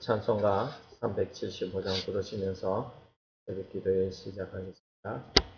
찬송가 375장 부르시면서 새벽 기도에 시작하겠습니다.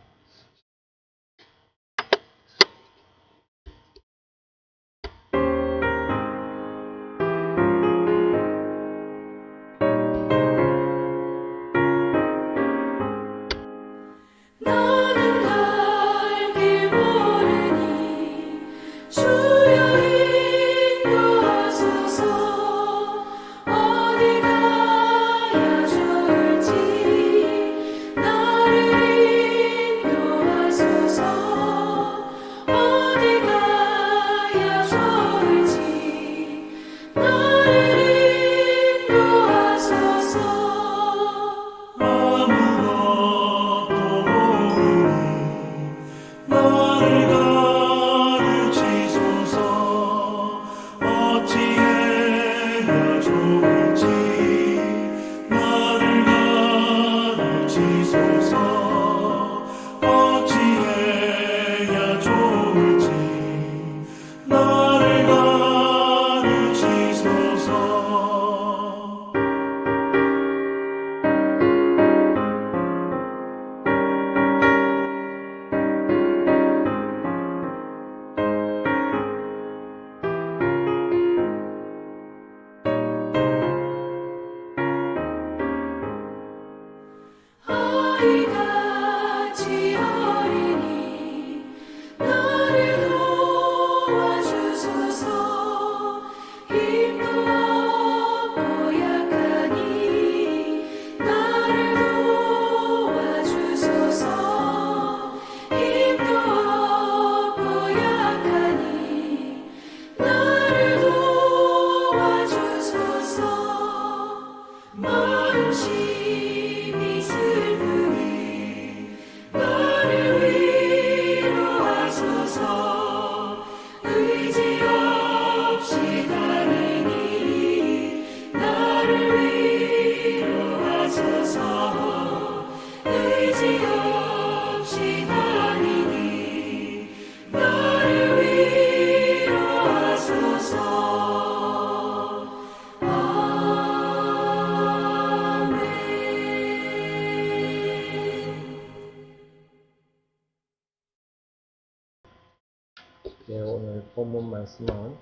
네, 오늘 본문 말씀은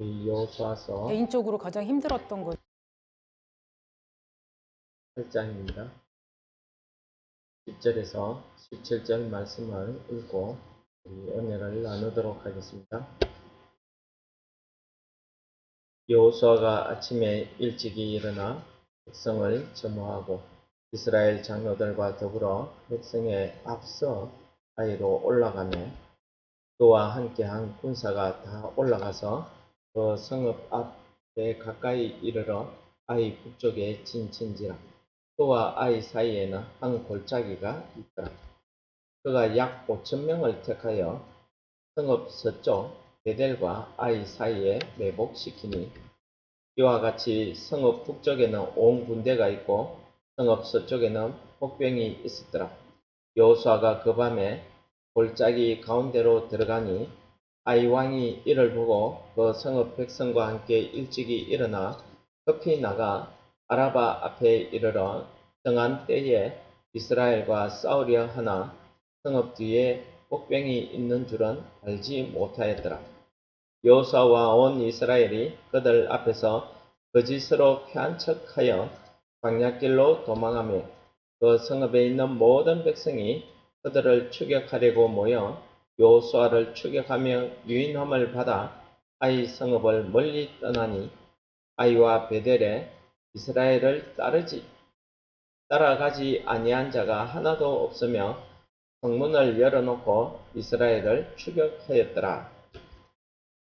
이 여호수아서 개인적으로 가장 힘들었던 것 8장입니다. 10절에서 17절 말씀을 읽고 은혜를 나누도록 하겠습니다. 여호수아가 아침에 일찍이 일어나 백성을 점호하고 이스라엘 장로들과 더불어 백성에 앞서 아이로 올라가며 그와 함께한 군사가 다 올라가서 그 성읍 앞에 가까이 이르러 아이 북쪽에 진친지라 그와 아이 사이에는 한 골짜기가 있더라. 그가 약 5천 명을 택하여 성읍 서쪽 베델과 아이 사이에 매복시키니 이와 같이 성읍 북쪽에는 온 군대가 있고 성읍 서쪽에는 복병이 있었더라. 여호수아가 그 밤에 골짜기 가운데로 들어가니 아이 왕이 이를 보고 그 성읍 백성과 함께 일찍이 일어나 급히 나가 아라바 앞에 이르러 정한 때에 이스라엘과 싸우려 하나 성읍 뒤에 복병이 있는 줄은 알지 못하였더라. 여호수아와 온 이스라엘이 그들 앞에서 거짓으로 피한 척하여 광야길로 도망하며 그 성읍에 있는 모든 백성이 그들을 추격하려고 모여 여호수아를 추격하며 유인함을 받아 아이 성읍을 멀리 떠나니 아이와 베델에 이스라엘을 따르지 따라가지 아니한 자가 하나도 없으며 성문을 열어놓고 이스라엘을 추격하였더라.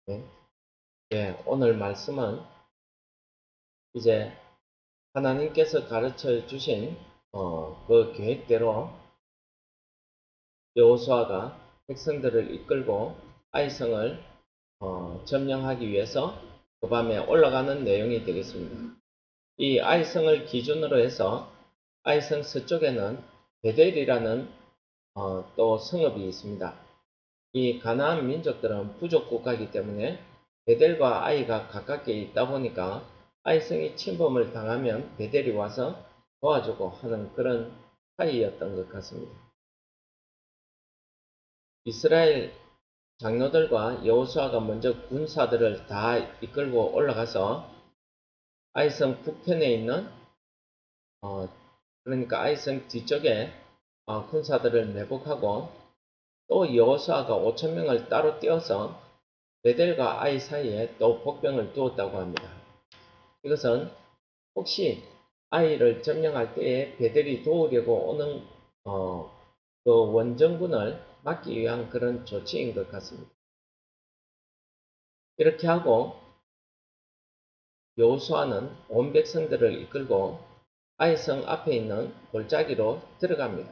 네. 네, 오늘 말씀은 이제 하나님께서 가르쳐 주신 어, 그 계획대로 여호수아가 백성들을 이끌고 아이성을 어, 점령하기 위해서 그 밤에 올라가는 내용이 되겠습니다. 이 아이성을 기준으로 해서 아이성 서쪽에는 베델이라는 어, 또 성읍이 있습니다. 이 가나안 민족들은 부족 국가이기 때문에 베델과 아이가 가깝게 있다 보니까 아이성이 침범을 당하면 베델이 와서 도와주고 하는 그런 사이였던 것 같습니다. 이스라엘 장로들과 여호수아가 먼저 군사들을 다 이끌고 올라가서 아이성 북편에 있는 어, 그러니까 아이성 뒤쪽에 어, 군사들을 매복하고 또 여호수아가 5천 명을 따로 띄어서 베델과 아이 사이에 또 복병을 두었다고 합니다. 이것은 혹시 아이를 점령할 때에 베델이 도우려고 오는 어, 그 원정군을 막기 위한 그런 조치인 것 같습니다. 이렇게 하고 여호수아는 온 백성들을 이끌고 아이성 앞에 있는 골짜기로 들어갑니다.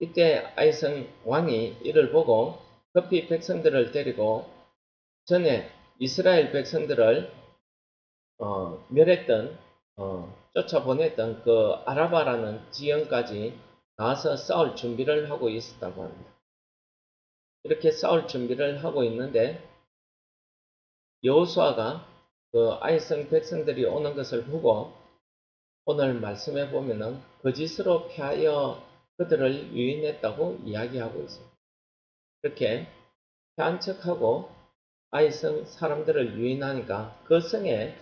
이때 아이성 왕이 이를 보고 급히 백성들을 데리고 전에 이스라엘 백성들을 어, 멸했던 어, 쫓아보냈던 그 아라바라는 지역까지 나와서 싸울 준비를 하고 있었다고 합니다. 이렇게 싸울 준비를 하고 있는데 여호수아가 그 아이성 백성들이 오는 것을 보고 오늘 말씀해 보면은 거짓으로 패하여 그들을 유인했다고 이야기하고 있습니다. 이렇게 패한 척하고 아이성 사람들을 유인하니까 그 성에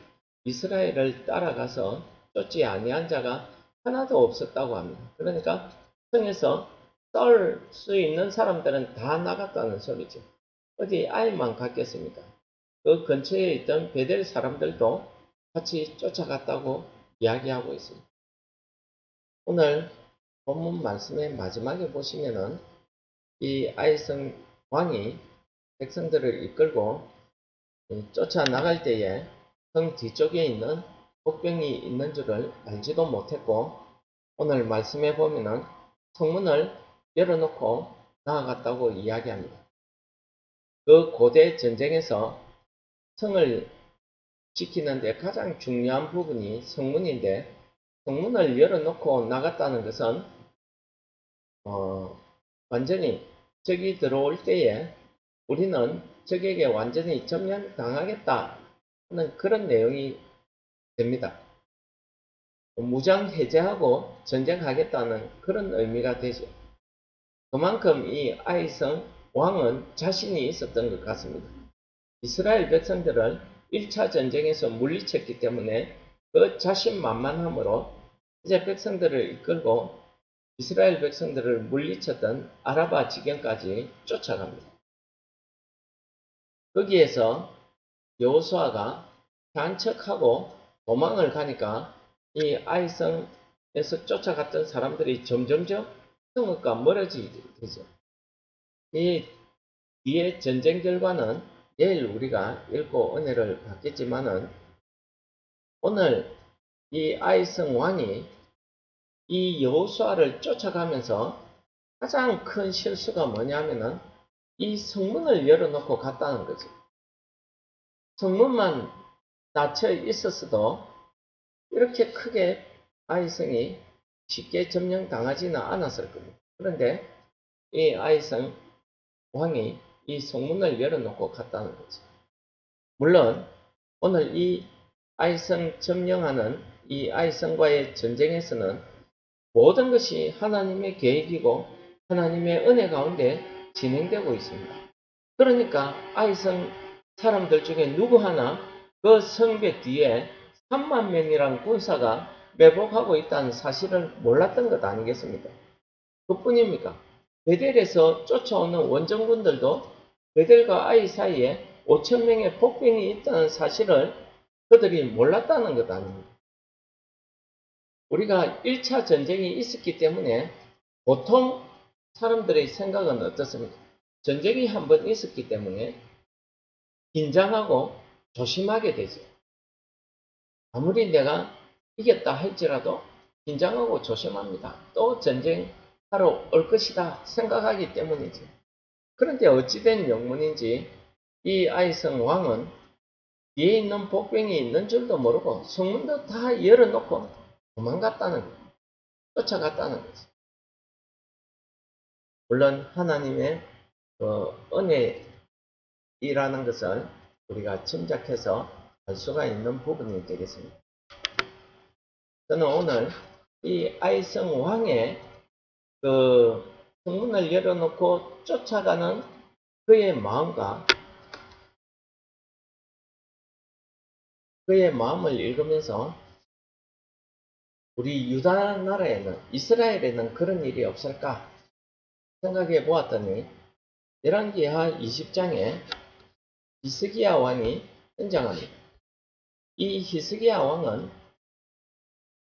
이스라엘을 따라가서 쫓지 아니한 자가 하나도 없었다고 합니다. 그러니까 성에서 싸울 수 있는 사람들은 다 나갔다는 소리죠. 어디 아이만 갔겠습니까? 그 근처에 있던 베델 사람들도 같이 쫓아갔다고 이야기하고 있습니다. 오늘 본문 말씀의 마지막에 보시면은 이 아이성 왕이 백성들을 이끌고 쫓아 나갈 때에 성 뒤쪽에 있는 복병이 있는 줄을 알지도 못했고 오늘 말씀해 보면은 성문을 열어놓고 나아갔다고 이야기합니다. 그 고대 전쟁에서 성을 지키는데 가장 중요한 부분이 성문인데 성문을 열어놓고 나갔다는 것은 어, 완전히 적이 들어올 때에 우리는 적에게 완전히 점령당하겠다 하는 그런 내용이 됩니다. 무장 해제하고 전쟁하겠다는 그런 의미가 되죠. 그만큼 이 아이성 왕은 자신이 있었던 것 같습니다. 이스라엘 백성들을 1차 전쟁에서 물리쳤기 때문에 그 자신만만함으로 이제 백성들을 이끌고 이스라엘 백성들을 물리쳤던 아라바 지경까지 쫓아갑니다. 거기에서 여호수아가 단척하고 도망을 가니까 이 아이성에서 쫓아갔던 사람들이 점점점 성읍과 멀어지게 되죠. 이 뒤에 전쟁 결과는 내일 우리가 읽고 은혜를 받겠지만은 오늘 이 아이성 왕이 이 여호수아를 쫓아가면서 가장 큰 실수가 뭐냐면은 이 성문을 열어놓고 갔다는 거죠. 성문만 닫혀 있었어도 이렇게 크게 아이성이 쉽게 점령당하지는 않았을 겁니다. 그런데 이 아이성 왕이 이 성문을 열어놓고 갔다는 거죠. 물론 오늘 이 아이성 점령하는 이 아이성과의 전쟁에서는 모든 것이 하나님의 계획이고 하나님의 은혜 가운데 진행되고 있습니다. 그러니까 아이성 사람들 중에 누구 하나 그 성벽 뒤에 3만 명이란 군사가 매복하고 있다는 사실을 몰랐던 것 아니겠습니까? 그뿐입니까? 베델에서 쫓아오는 원정군들도 베델과 아이 사이에 5천 명의 복병이 있다는 사실을 그들이 몰랐다는 것 아닙니까? 우리가 1차 전쟁이 있었기 때문에 보통 사람들의 생각은 어떻습니까? 전쟁이 한 번 있었기 때문에 긴장하고 조심하게 되죠. 아무리 내가 이겼다 할지라도 긴장하고 조심합니다. 또 전쟁하러 올 것이다 생각하기 때문이죠. 그런데 어찌된 영문인지 이 아이성 왕은 뒤에 있는 복병이 있는 줄도 모르고 성문도 다 열어놓고 도망갔다는 거예요. 쫓아갔다는 거죠. 물론 하나님의 그 은혜이라는 것을 우리가 짐작해서 알 수가 있는 부분이 되겠습니다. 저는 오늘 이 아이성 왕의 그 성문을 열어놓고 쫓아가는 그의 마음과 그의 마음을 읽으면서 우리 유다 나라에는 이스라엘에는 그런 일이 없을까 생각해 보았더니 열왕기하 20장에 히스기야 왕이 등장합니다. 이 히스기야 왕은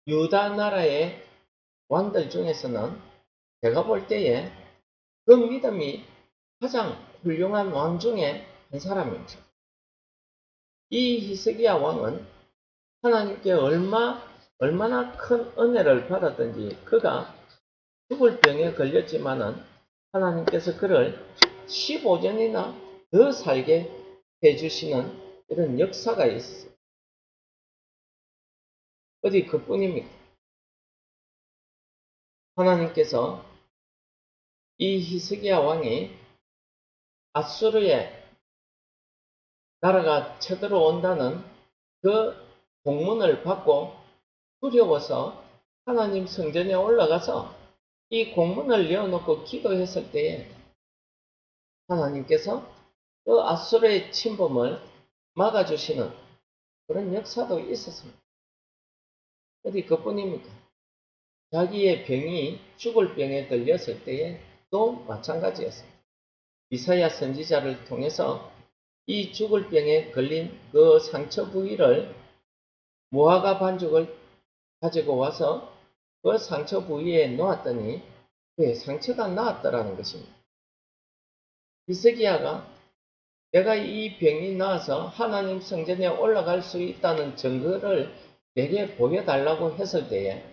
유다 나라의 왕들 중에서는 제가 볼 때에 그 믿음이 가장 훌륭한 왕 중에 한 사람입니다. 이 히스기야 왕은 하나님께 얼마, 얼마나 큰 은혜를 받았던지 그가 죽을 병에 걸렸지만은 하나님께서 그를 15년이나 더 살게 해주시는 이런 역사가 있어요. 어디 그뿐입니까? 하나님께서 이 히스기야 왕이 아수르의 나라가 쳐들어온다는 그 공문을 받고 두려워서 하나님 성전에 올라가서 이 공문을 내어놓고 기도했을 때에 하나님께서 그 아수르의 침범을 막아주시는 그런 역사도 있었습니다. 어디 그뿐입니까? 자기의 병이 죽을 병에 들렸을 때에 또 마찬가지였습니다. 이사야 선지자를 통해서 이 죽을 병에 걸린 그 상처 부위를 무화과 반죽을 가지고 와서 그 상처 부위에 놓았더니 그 상처가 나았더라는 것입니다. 히스기야가 내가 이 병이 나아서 하나님 성전에 올라갈 수 있다는 증거를 내게 보여달라고 했을 때에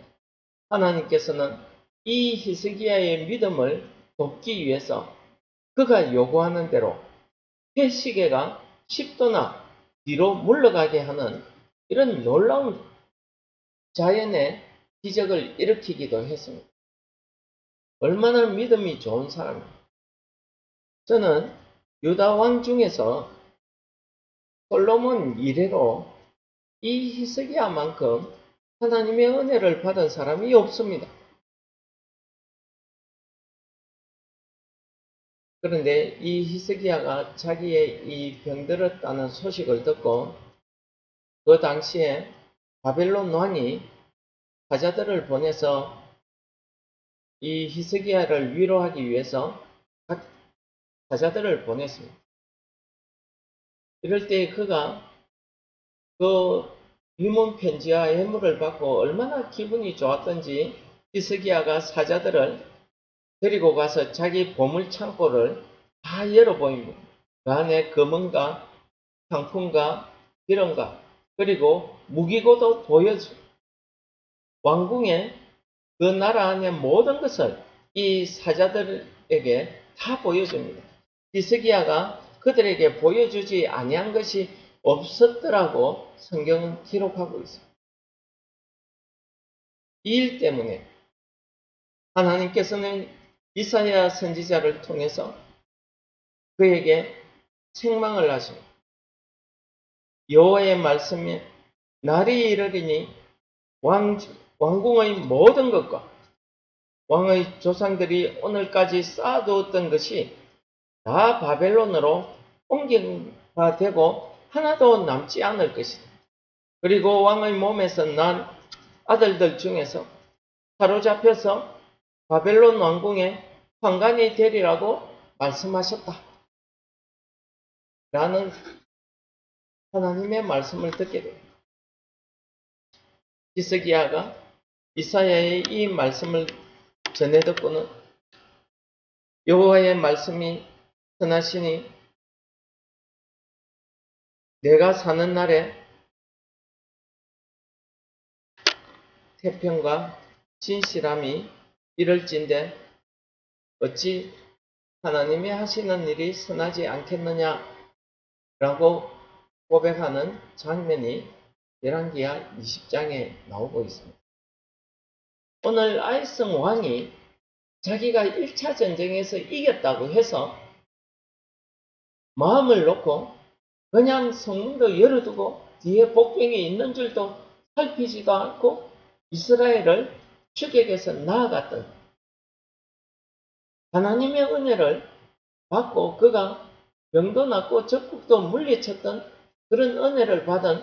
하나님께서는 이 히스기야의 믿음을 돕기 위해서 그가 요구하는 대로 해시계가 10도나 뒤로 물러가게 하는 이런 놀라운 자연의 기적을 일으키기도 했습니다. 얼마나 믿음이 좋은 사람입니다. 저는 유다 왕 중에서 솔로몬 이래로 이 히스기야만큼 하나님의 은혜를 받은 사람이 없습니다. 그런데 이 히스기야가 자기의 이 병들었다는 소식을 듣고 그 당시에 바벨론 왕이 사자들을 보내서 이 히스기야를 위로하기 위해서 각 사자들을 보냈습니다. 이럴 때 그가 그 위문 편지와 예물을 받고 얼마나 기분이 좋았던지 히스기야가 사자들을 데리고 가서 자기 보물 창고를 다 열어 보입니다. 그 안에 금은과 상품과 기름과 그리고 무기고도 보여주. 왕궁의 그 나라 안의 모든 것을 이 사자들에게 다 보여줍니다. 히스기야가 그들에게 보여주지 아니한 것이 없었더라고 성경은 기록하고 있습니다. 이 일 때문에 하나님께서는 이사야 선지자를 통해서 그에게 책망을 하십니다. 여호와의 말씀에 날이 이르리니 왕, 왕궁의 모든 것과 왕의 조상들이 오늘까지 쌓아두었던 것이 다 바벨론으로 옮겨가 되고 하나도 남지 않을 것이다. 그리고 왕의 몸에서 난 아들들 중에서 사로잡혀서 바벨론 왕궁의 황관이 되리라고 말씀하셨다. 라는 하나님의 말씀을 듣게 됩니다. 히스기야가 이사야의 이 말씀을 전해 듣고는 여호와의 말씀이 선하시니 내가 사는 날에 태평과 진실함이 이럴진데 어찌 하나님이 하시는 일이 선하지 않겠느냐 라고 고백하는 장면이 열왕기하 20장에 나오고 있습니다. 오늘 아이성 왕이 자기가 1차 전쟁에서 이겼다고 해서 마음을 놓고 그냥 성문도 열어두고 뒤에 복병이 있는 줄도 살피지도 않고 이스라엘을 추격해서 나아갔던 하나님의 은혜를 받고 그가 병도 낫고 적국도 물리쳤던 그런 은혜를 받은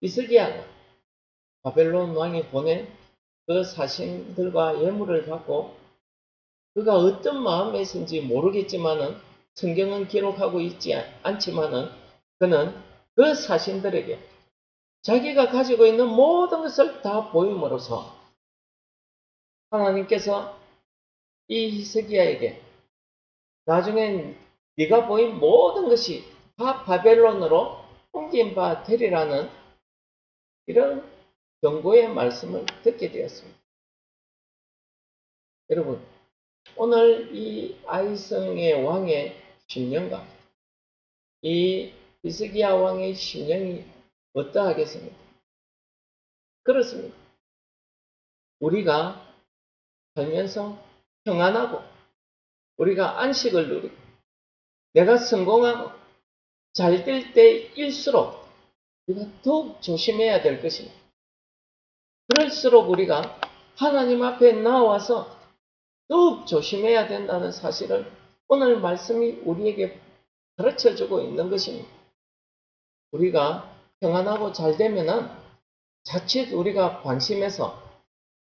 이스기야가 바벨론 왕이 보낸 그 사신들과 예물을 받고 그가 어떤 마음에 있는지 모르겠지만은 성경은 기록하고 있지 않지만은 그는 그 사신들에게 자기가 가지고 있는 모든 것을 다 보임으로써 하나님께서 이 히스기야에게 나중엔 네가 보인 모든 것이 다 바벨론으로 옮긴 바 되리라는 이런 경고의 말씀을 듣게 되었습니다. 여러분, 오늘 이 아이성의 왕의 10년간 이 히스기야 왕의 10년이 어떠하겠습니까? 그렇습니다. 우리가 살면서 평안하고 우리가 안식을 누리고 내가 성공하고 잘 될 때일수록 우리가 더욱 조심해야 될 것입니다. 그럴수록 우리가 하나님 앞에 나와서 더욱 조심해야 된다는 사실을 오늘 말씀이 우리에게 가르쳐 주고 있는 것입니다. 우리가 평안하고 잘 되면은 자칫 우리가 관심해서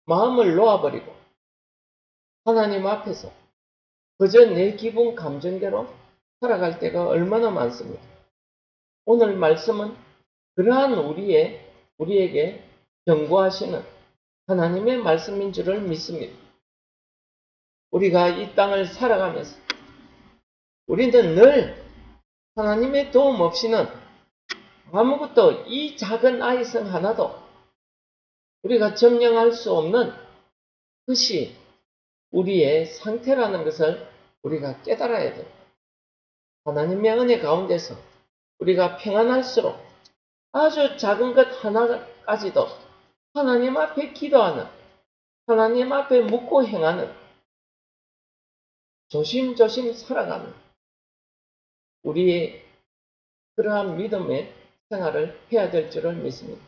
마음을 놓아버리고 하나님 앞에서 그저 내 기분 감정대로 살아갈 때가 얼마나 많습니까? 오늘 말씀은 그러한 우리의 우리에게 경고하시는 하나님의 말씀인 줄을 믿습니다. 우리가 이 땅을 살아가면서 우리는 늘 하나님의 도움 없이는 아무것도 이 작은 아이성 하나도 우리가 점령할 수 없는 것이 우리의 상태라는 것을 우리가 깨달아야 돼요. 하나님의 은혜 가운데서 우리가 평안할수록 아주 작은 것 하나까지도 하나님 앞에 기도하는, 하나님 앞에 묻고 행하는, 조심조심 살아가는 우리의 그러한 믿음의 생활을 해야 될 줄을 믿습니다.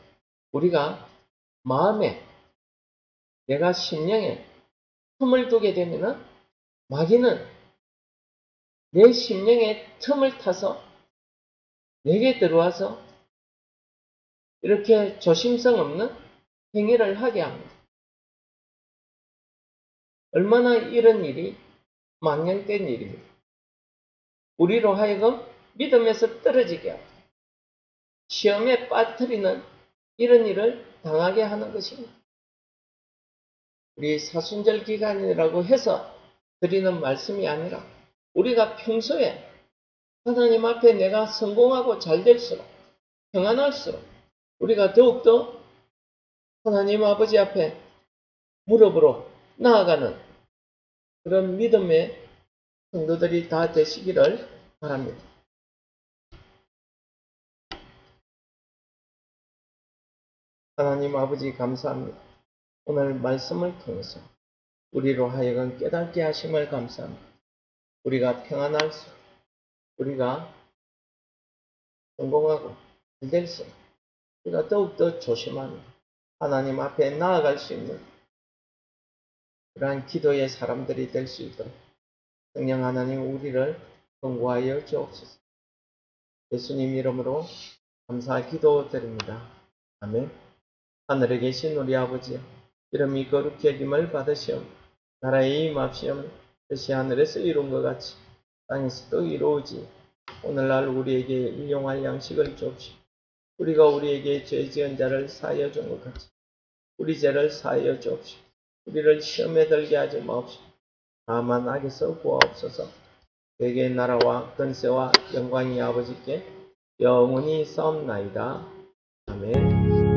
우리가 마음에 내가 심령에 틈을 두게 되면은 마귀는 내 심령에 틈을 타서 내게 들어와서 이렇게 조심성 없는 행위를 하게 합니다. 얼마나 이런 일이 망령된 일입니다. 우리로 하여금 믿음에서 떨어지게 하고 시험에 빠뜨리는 이런 일을 당하게 하는 것입니다. 우리 사순절 기간이라고 해서 드리는 말씀이 아니라 우리가 평소에 하나님 앞에 내가 성공하고 잘 될수록 평안할수록 우리가 더욱더 하나님 아버지 앞에 무릎으로 나아가는 그런 믿음의 성도들이 다 되시기를 바랍니다. 하나님 아버지 감사합니다. 오늘 말씀을 통해서 우리로 하여금 깨닫게 하심을 감사합니다. 우리가 평안할 수, 우리가 성공하고 될 수, 우리가 더욱더 조심하며 하나님 앞에 나아갈 수 있는 그러한 기도의 사람들이 될 수 있도록 성령 하나님 우리를 경고하여 주옵소서. 예수님 이름으로 감사 기도드립니다. 아멘. 하늘에 계신 우리 아버지여 이름이 거룩히 여김을 받으시오 나라의 임합시오 뜻이 하늘에서 이룬 것 같이 땅에서도 이루어지 오늘날 우리에게 일용할 양식을 주옵시오 우리가 우리에게 죄 지은 자를 사하여 준 것 같이 우리 죄를 사하여 주옵시오 우리를 시험에 들게 하지 마옵시오 다만 악에서 구하옵소서 대개의 나라와 근세와 영광이 아버지께 영원히 싸움나이다. 아멘